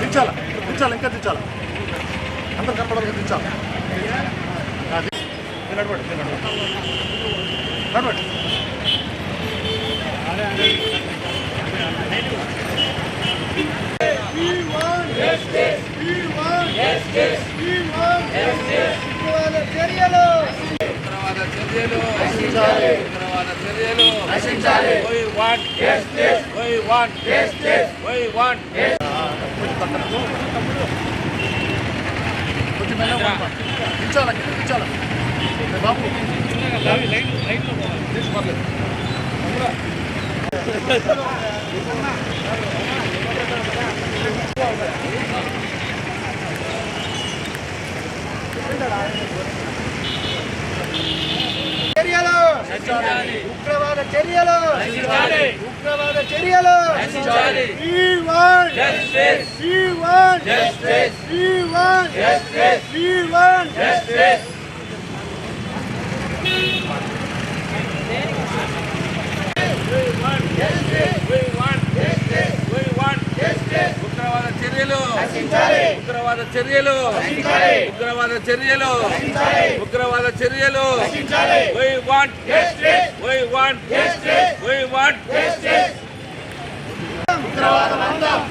దించాలా దించాలి ఇంకా దించాలా అందరు కనపడాలి దించాలి నడవండి నడవండి నడవండి ఉగ్రవాద చర్యలు ఉగ్రవాద చర్యలు నశించాలి we want we want we want కొంచెం మెల్లగా పోండి. దించాలా కింద దించాలా ఏ చర్యలు! ఉగ్రవాద చర్యలు! ఉగ్రవాద చర్యలు! We want justice. We want justice. We want justice. We want justice. ఉగ్రవాద చర్యలు ఉగ్రవాద చర్యలు. ఉగ్రవాద చర్యలు. ఉగ్రవాద చర్యలు. We want we want we want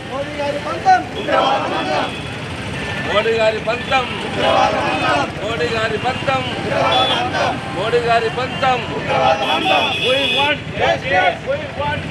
Modi గారి పంతం. మోడీ గారి పంతం. మోడీ గారి పంతం. మోడీ గారి పంతం వై వాంట్ వై వాంట్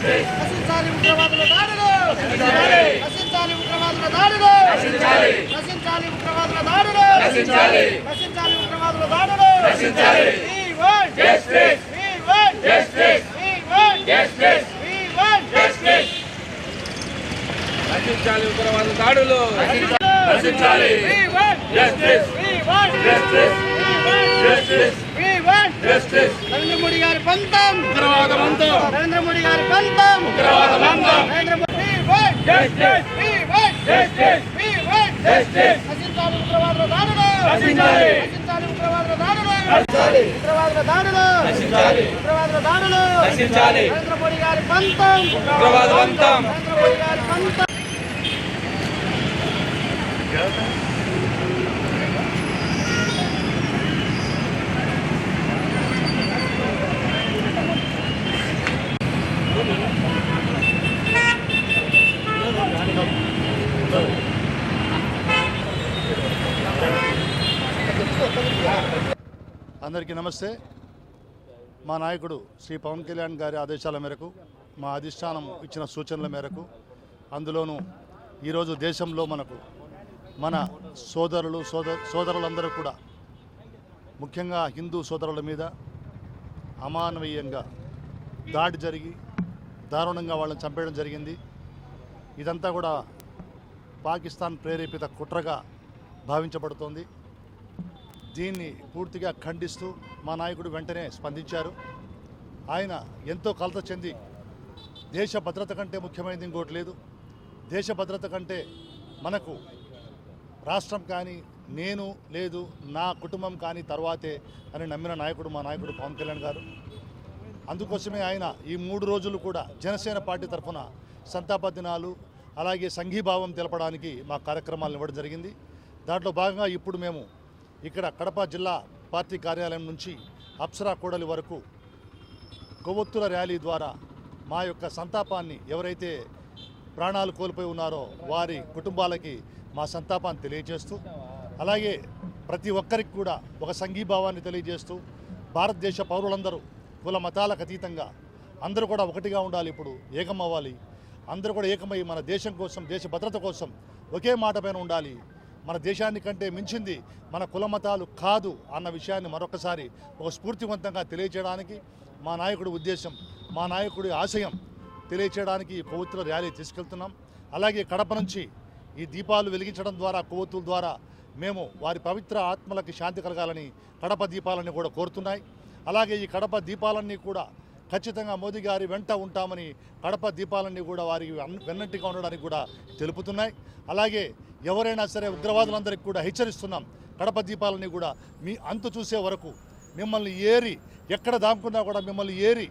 నశించాలి ఉగ్రవాదుల దాడులు నశించాలి నశించాలి ఉగ్రవాదుల దాడులు నశించాలి నశించాలి ఉగ్రవాదుల దాడులు నశించాలి నశించాలి ఉగ్రవాదుల దాడులు నశించాలి We want justice. We want justice. We want justice. We want justice. నశించాలి ఉగ్రవాద దాడులు నశించాలి We want Justice. We want justice. We want justice. Narendra Modi గారి పంతం. నరేంద్ర మోడీ గారి పంతం. నరేంద్ర మోడీ ఉగ్రవాదుల దాడులు ఉగ్రవాదుల దాడులు ఉగ్రవాదుల దాడులు ఉగ్రవాదుల దాడులు నరేంద్ర మోడీ గారి పంతం. నరేంద్ర మోడీ గారి పంతం. అందరికీ నమస్తే. మా నాయకుడు శ్రీ పవన్ కళ్యాణ్ గారి ఆదేశాల మేరకు మా అధిష్టానం ఇచ్చిన సూచనల మేరకు అందులోనూ ఈరోజు దేశంలో మనకు మన సోదరులు సోదర సోదరులందరూ కూడా ముఖ్యంగా హిందూ సోదరుల మీద అమానవీయంగా దాడి జరిగి దారుణంగా వాళ్ళని చంపేయడం జరిగింది. ఇదంతా కూడా పాకిస్తాన్ ప్రేరేపిత కుట్రగా భావించబడుతోంది. దీన్ని పూర్తిగా ఖండిస్తూ మా నాయకుడు వెంటనే స్పందించారు. ఆయన ఎంతో కలత చెంది దేశ భద్రత కంటే ముఖ్యమైనది ఇంకోటి లేదు. దేశ భద్రత కంటే మనకు రాష్ట్రం కానీ నేను లేదు నా కుటుంబం కానీ తర్వాతే అని నమ్మిన నాయకుడు మా నాయకుడు పవన్ కళ్యాణ్ గారు. అందుకోసమే ఆయన ఈ మూడు రోజులు కూడా జనసేన పార్టీ తరఫున సంతాప దినాలు అలాగే సంఘీభావం తెలపడానికి మా కార్యక్రమాలు ఇవ్వడం జరిగింది. దాంట్లో భాగంగా ఇప్పుడు మేము ఇక్కడ కడప జిల్లా పార్టీ కార్యాలయం నుంచి అప్సరా కూడలి వరకు కొవ్వొత్తుల ర్యాలీ ద్వారా మా యొక్క సంతాపాన్ని ఎవరైతే ప్రాణాలు కోల్పోయి ఉన్నారో వారి కుటుంబాలకి మా సంతాపాన్ని తెలియజేస్తూ అలాగే ప్రతి ఒక్కరికి కూడా ఒక సంఘీభావాన్ని తెలియజేస్తూ భారతదేశ పౌరులందరూ కుల మతాలకు అతీతంగా అందరూ కూడా ఒకటిగా ఉండాలి ఇప్పుడు ఏకం అవ్వాలి అందరూ కూడా ఏకమై మన దేశం కోసం దేశ భద్రత కోసం ఒకే మాట పైన ఉండాలి. మన దేశాన్ని కంటే మించింది మన కుల మతాలు కాదు అన్న విషయాన్ని మరొకసారి ఒక స్ఫూర్తివంతంగా తెలియచేయడానికి మా నాయకుడి ఉద్దేశం మా నాయకుడి ఆశయం తెలియచేయడానికి ఈ పవిత్ర ర్యాలీ తీసుకెళ్తున్నాం. అలాగే కడప నుంచి ఈ దీపాలు వెలిగించడం ద్వారా కొవ్వొత్తుల ద్వారా మేము వారి పవిత్ర ఆత్మలకి శాంతి కలగాలని కడప దీపాలని కూడా కోరుతున్నాయి. అలాగే ఈ కడప దీపాలన్నీ కూడా ఖచ్చితంగా మోదీ గారి వెంట ఉంటామని కడప దీపాలన్నీ కూడా వారికి వెన్- వెన్నంటిగా ఉండడానికి కూడా తెలుపుతున్నాయి. అలాగే ఎవరైనా సరే ఉగ్రవాదులందరికీ కూడా హెచ్చరిస్తున్నాం. కడప దీపాలని కూడా మీ అంతు చూసే వరకు మిమ్మల్ని ఏరి ఎక్కడ దాముకున్నా కూడా మిమ్మల్ని ఏరి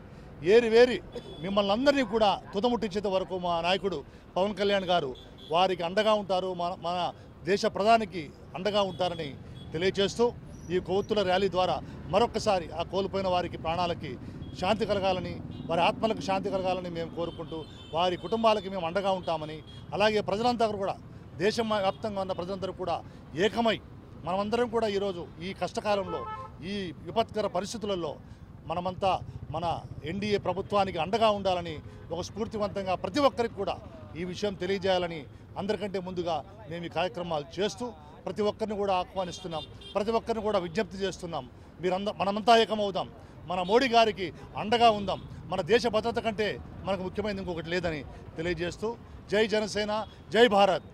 ఏరి వేరి మిమ్మల్ని అందరినీ కూడా తుదముట్టించేంత వరకు మా నాయకుడు పవన్ కళ్యాణ్ గారు వారికి అండగా ఉంటారు. మన మన దేశ ప్రధానికి అండగా ఉంటారని తెలియజేస్తూ ఈ కొవ్వొత్తుల ర్యాలీ ద్వారా మరొక్కసారి ఆ కోల్పోయిన వారికి ప్రాణాలకి శాంతి కలగాలని వారి ఆత్మలకు శాంతి కలగాలని మేము కోరుకుంటూ వారి కుటుంబాలకి మేము అండగా ఉంటామని అలాగే ప్రజలంతా కూడా దేశం వ్యాప్తంగా ఉన్న ప్రజలందరూ కూడా ఏకమై మనమందరం కూడా ఈరోజు ఈ కష్టకాలంలో ఈ విపత్కర పరిస్థితులలో మనమంతా మన ఎన్డీఏ ప్రభుత్వానికి అండగా ఉండాలని ఒక స్ఫూర్తివంతంగా ప్రతి ఒక్కరికి కూడా ఈ విషయం తెలియజేయాలని అందరికంటే ముందుగా మేము ఈ కార్యక్రమాలు చేస్తూ ప్రతి ఒక్కరిని కూడా ఆహ్వానిస్తున్నాం ప్రతి ఒక్కరిని కూడా విజ్ఞప్తి చేస్తున్నాం. మీరంద మనమంతా ఏకమవుదాం. మన మోడీ గారికి అండగా ఉందాం. మన దేశ భద్రత కంటే మనకు ముఖ్యమైనది ఇంకొకటి లేదని తెలియజేస్తూ జై జనసేన జై భారత్.